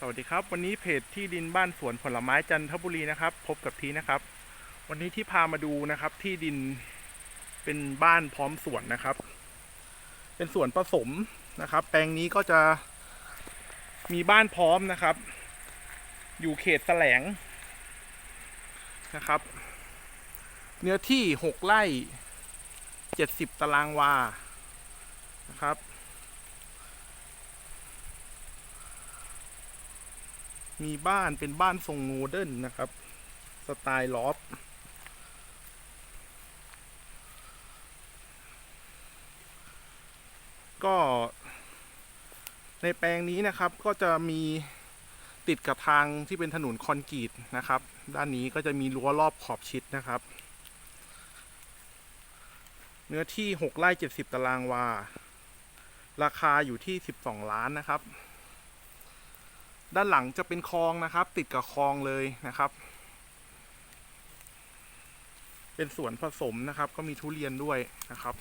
สวัสดีครับ วันนี้เพจที่ดินบ้านสวนผลไม้จันทบุรีนะครับ พบกับทีนะครับ วันนี้ที่พามาดูนะครับ ที่ดินเป็นบ้านพร้อมสวนนะครับ เป็นสวนผสมนะครับ แปลงนี้ก็จะมีบ้านพร้อมนะครับ อยู่เขตแสลงนะครับ เนื้อที่หกไร่เจ็ดสิบตารางวานะครับ มีบ้านเป็นบ้านทรงโมเดิร์นนะครับ สไตล์ลอฟก็ในแปลงนี้นะครับก็จะมีติดกับทางที่เป็นถนนคอนกรีตนะครับ ด้านนี้ก็จะมีรั้วรอบขอบชิดนะครับ เนื้อที่ 6ไร่70 ตารางวา ราคาอยู่ที่ 12 ล้านนะครับ ด้านหลังจะเป็นคลองนะครับ ติดกับคลองเลยนะครับ เป็นสวนผสมนะครับ ก็มีทุเรียนด้วยนะครับ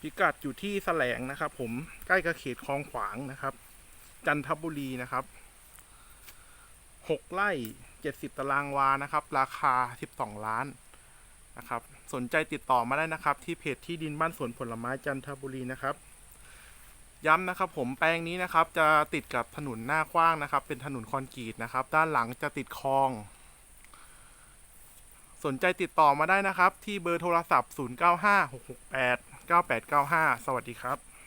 พิกัดอยู่ที่แสลงนะครับ ผมใกล้กับเขตคลองขวางนะครับ จันทบุรีนะครับหกไร่เจ็ดสิบตารางวานะครับ ราคาสิบสองล้านนะครับ สนใจติดต่อมาได้นะครับ ที่เพจที่ดินบ้านสวนผลไม้จันทบุรีนะครับ ย้ำนะครับผมแปลงนี้นะครับจะติดกับถนนหน้ากว้างนะครับ เป็นถนนคอนกรีตนะครับ ด้านหลังจะติดคลอง สนใจติดต่อมาได้นะครับ ที่เบอร์โทรศัพท์ 0956689895 สวัสดีครับ